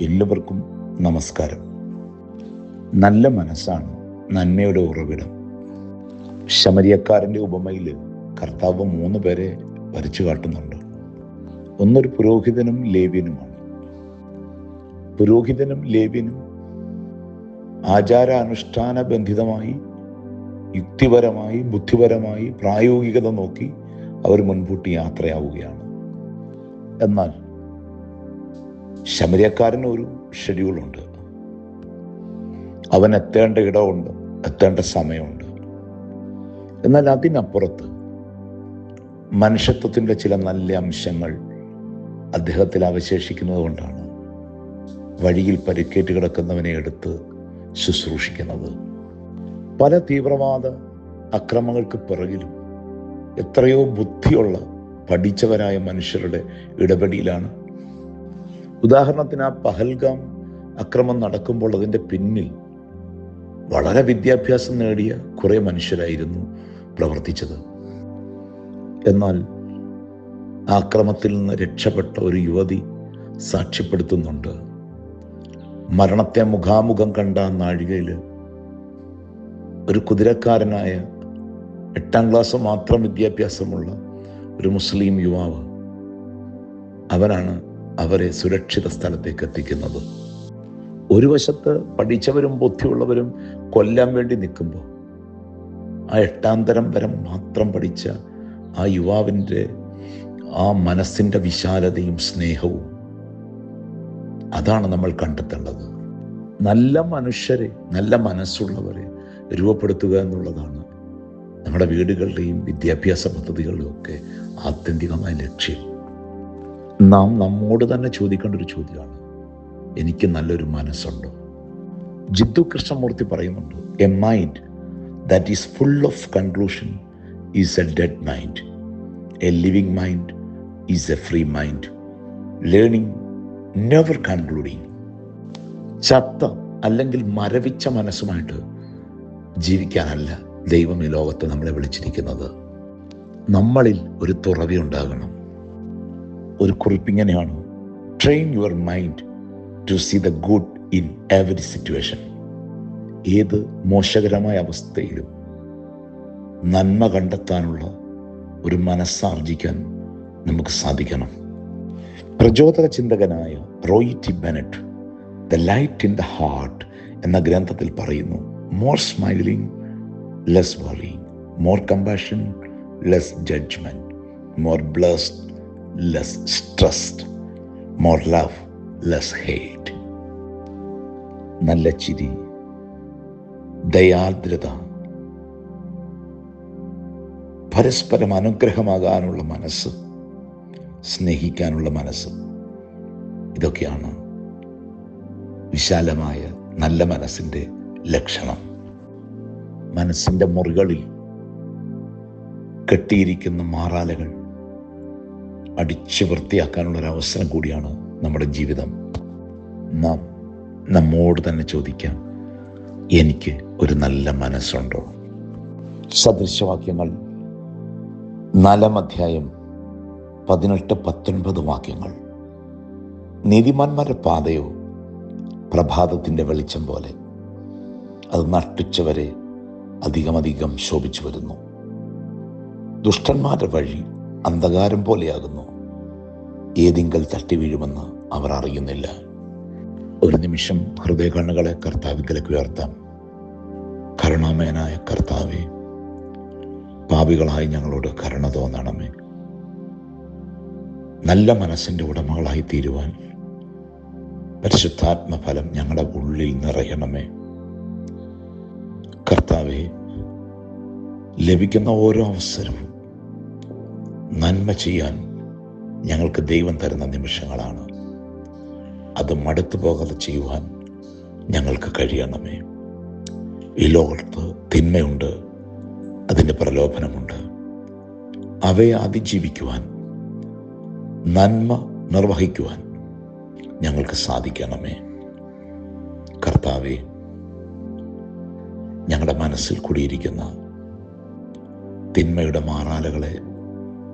എല്ലാവർക്കും നമസ്കാരം. നല്ല മനസ്സാണ് നന്മയുടെ ഉറവിടം. ശമരിയക്കാരന്റെ ഉപമയിൽ കർത്താവ് മൂന്ന് പേരെ വരച്ചു കാട്ടുന്നുണ്ട്. ഒന്നൊരു പുരോഹിതനും ലേവ്യനുമാണ്. പുരോഹിതനും ലേവ്യനും ആചാരാനുഷ്ഠാന ബന്ധിതമായി യുക്തിപരമായി ബുദ്ധിപരമായി പ്രായോഗികത നോക്കി അവർ മുൻകൂട്ടി യാത്രയാവുകയാണ്. എന്നാൽ ശമരിയക്കാരന് ഒരു ഷെഡ്യൂളുണ്ട് അവൻ എത്തേണ്ട ഇടമുണ്ട് എത്തേണ്ട സമയമുണ്ട്. എന്നാൽ അതിനപ്പുറത്ത് മനുഷ്യത്വത്തിന്റെ ചില നല്ല അംശങ്ങൾ അദ്ദേഹത്തിൽ അവശേഷിക്കുന്നത് കൊണ്ടാണ് വഴിയിൽ പരിക്കേറ്റ് കിടക്കുന്നവനെ എടുത്ത് ശുശ്രൂഷിക്കുന്നത്. പല തീവ്രവാദ അക്രമങ്ങൾക്ക് പിറകിലും എത്രയോ ബുദ്ധിയുള്ള പഠിച്ചവരായ മനുഷ്യരുടെ ഇടപെടിയിലാണ് ഉദാഹരണത്തിന് ആ പഹൽഗാം അക്രമം നടക്കുമ്പോൾ അതിന്റെ പിന്നിൽ വളരെ വിദ്യാഭ്യാസം നേടിയ കുറേ മനുഷ്യരായിരുന്നു പ്രവർത്തിച്ചത്. എന്നാൽ ആ അക്രമത്തിൽ നിന്ന് രക്ഷപ്പെട്ട ഒരു യുവതി സാക്ഷ്യപ്പെടുത്തുന്നുണ്ട്. മരണത്തെ മുഖാമുഖം കണ്ട നാഴികയിൽ ഒരു കുതിരക്കാരനായ എട്ടാം ക്ലാസ് മാത്രം വിദ്യാഭ്യാസമുള്ള ഒരു മുസ്ലിം യുവാവ് അവനാണ് അവരെ സുരക്ഷിത സ്ഥലത്തേക്ക് എത്തിക്കുന്നത്. ഒരു വശത്ത് പഠിച്ചവരും ബുദ്ധിയുള്ളവരും കൊല്ലാൻ വേണ്ടി നിൽക്കുമ്പോൾ ആ എട്ടാം തരം വരെ മാത്രം പഠിച്ച ആ യുവാവിന്റെ ആ മനസ്സിന്റെ വിശാലതയും സ്നേഹവും അതാണ് നമ്മൾ കണ്ടെത്തേണ്ടത്. നല്ല മനുഷ്യരെ നല്ല മനസ്സുള്ളവരെ രൂപപ്പെടുത്തുക എന്നുള്ളതാണ് നമ്മുടെ വീടുകളുടെയും വിദ്യാഭ്യാസ പദ്ധതികളുടെയും ഒക്കെ ആത്യന്തികമായ ലക്ഷ്യം. നാം നമ്മോട് തന്നെ ചോദിക്കേണ്ട ഒരു ചോദ്യമാണ്. എനിക്ക് നല്ലൊരു മനസ്സുണ്ടോ? ജിദ്ദു കൃഷ്ണമൂർത്തി പറയുന്നുണ്ട് a mind that is full of conclusion is a dead mind a living mind is a free mind learning never concluding ചത്ത അല്ലെങ്കിൽ മരവിച്ച മനസ്സുമായിട്ട് ജീവിക്കാനല്ല ദൈവം ഈ ലോകത്ത് നമ്മളെ വിളിച്ചിരിക്കുന്നത്. നമ്മളിൽ ഒരു തുറവി ഉണ്ടാകണം. ഒരു കുറിപ്പ് ഇങ്ങനെയാണ്. Train your mind to see the good in every situation ഏത് മോശകരമായ അവസ്ഥയിലും നന്മ കണ്ടെത്താനുള്ള ഒരു മനസ്സാർജിക്കാൻ നമുക്ക് സാധിക്കണം. പ്രചോദക ചിന്തകനായ Roy T Bennett the light in the heart എന്ന ഗ്രന്ഥത്തിൽ പറയുന്നു more smiling less worry more compassion less judgement more blessed less stressed more love less hate നല്ല ചിരി ദയാദ്രത പരസ്പരം അനുഗ്രഹമാകാനുള്ള മനസ്സ് സ്നേഹിക്കാനുള്ള മനസ്സ് ഇതൊക്കെയാണ് വിശാലമായ നല്ല മനസ്സിന്റെ ലക്ഷണം. മനസ്സിന്റെ മുറികളിൽ കെട്ടിയിരിക്കുന്ന മാറാലകൾ അടിച്ചു വൃത്തിയാക്കാനുള്ള ഒരു അവസരം കൂടിയാണ് നമ്മുടെ ജീവിതം. നാം നമ്മോട് തന്നെ ചോദിക്കാം എനിക്ക് ഒരു നല്ല മനസ്സുണ്ടോ? സദൃശവാക്യങ്ങൾ നാലാം അധ്യായം പതിനെട്ട് പത്തൊൻപത് വാക്യങ്ങൾ. നീതിമാന്മാരുടെ പാതയോ പ്രഭാതത്തിന്റെ വെളിച്ചം പോലെ. അത് നട്ടുച്ചവരെ അധികമധികം ശോഭിച്ചു വരുന്നു. ദുഷ്ടന്മാരുടെ വഴി അന്ധകാരം പോലെയാകുന്നു. ഏതിങ്കൽ തട്ടി വീഴുമെന്ന് അവർ അറിയുന്നില്ല. ഒരു നിമിഷം ഹൃദയ കണ്ണുകളെ കർത്താവിക്കലേക്ക് ഉയർത്താം. കരുണാമയനായ കർത്താവെ പാപികളായി ഞങ്ങളോട് കരുണ തോന്നണമേ. നല്ല മനസ്സിന്റെ ഉടമകളായി തീരുവാൻ പരിശുദ്ധാത്മഫലം ഞങ്ങളുടെ ഉള്ളിൽ നിറയണമേ. കർത്താവെ ലഭിക്കുന്ന ഓരോ അവസരവും നന്മ ചെയ്യാൻ ഞങ്ങൾക്ക് ദൈവം തരുന്ന നിമിഷങ്ങളാണ്. അത് മടുത്തു പോകാതെ ചെയ്യുവാൻ ഞങ്ങൾക്ക് കഴിയണമേ. ഈ ലോകത്ത് തിന്മയുണ്ട് അതിന്റെ പ്രലോഭനമുണ്ട്. അവയെ അതിജീവിക്കുവാൻ നന്മ നിർവഹിക്കുവാൻ ഞങ്ങൾക്ക് സാധിക്കണമേ. കർത്താവെ ഞങ്ങളുടെ മനസ്സിൽ കൂടിയിരിക്കുന്ന തിന്മയുടെ മാറാലകളെ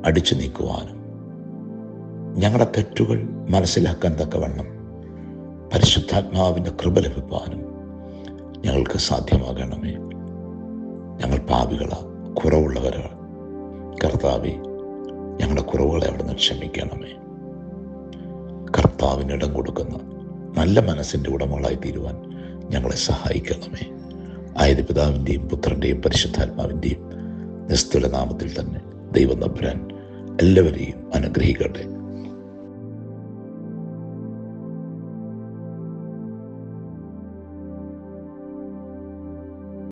അടിച്ചു നീക്കുവാനും. ഞങ്ങളുടെ തെറ്റുകൾ മനസ്സിലാക്കാൻ തക്കവണ്ണം പരിശുദ്ധാത്മാവിന്റെ കൃപ ലഭിപ്പാനും ഞങ്ങൾക്ക് സാധ്യമാകണമേ. ഞങ്ങൾ പാപികളാ കുറവുള്ളവരാണ് കർത്താവെ ഞങ്ങളുടെ കുറവുകളെ അവിടുന്ന് ക്ഷമിക്കണമേ. കർത്താവിന് ഇടം കൊടുക്കുന്ന നല്ല മനസ്സിന്റെ ഉടമകളായി തീരുവാൻ ഞങ്ങളെ സഹായിക്കണമേ. ആയത് പിതാവിന്റെയും പുത്രന്റെയും പരിശുദ്ധാത്മാവിന്റെയും നിസ്തുല നാമത്തിൽ തന്നെ ദൈവം നമ്പുരാൻ എല്ലാവരെയും അനുഗ്രഹിക്കട്ടെ.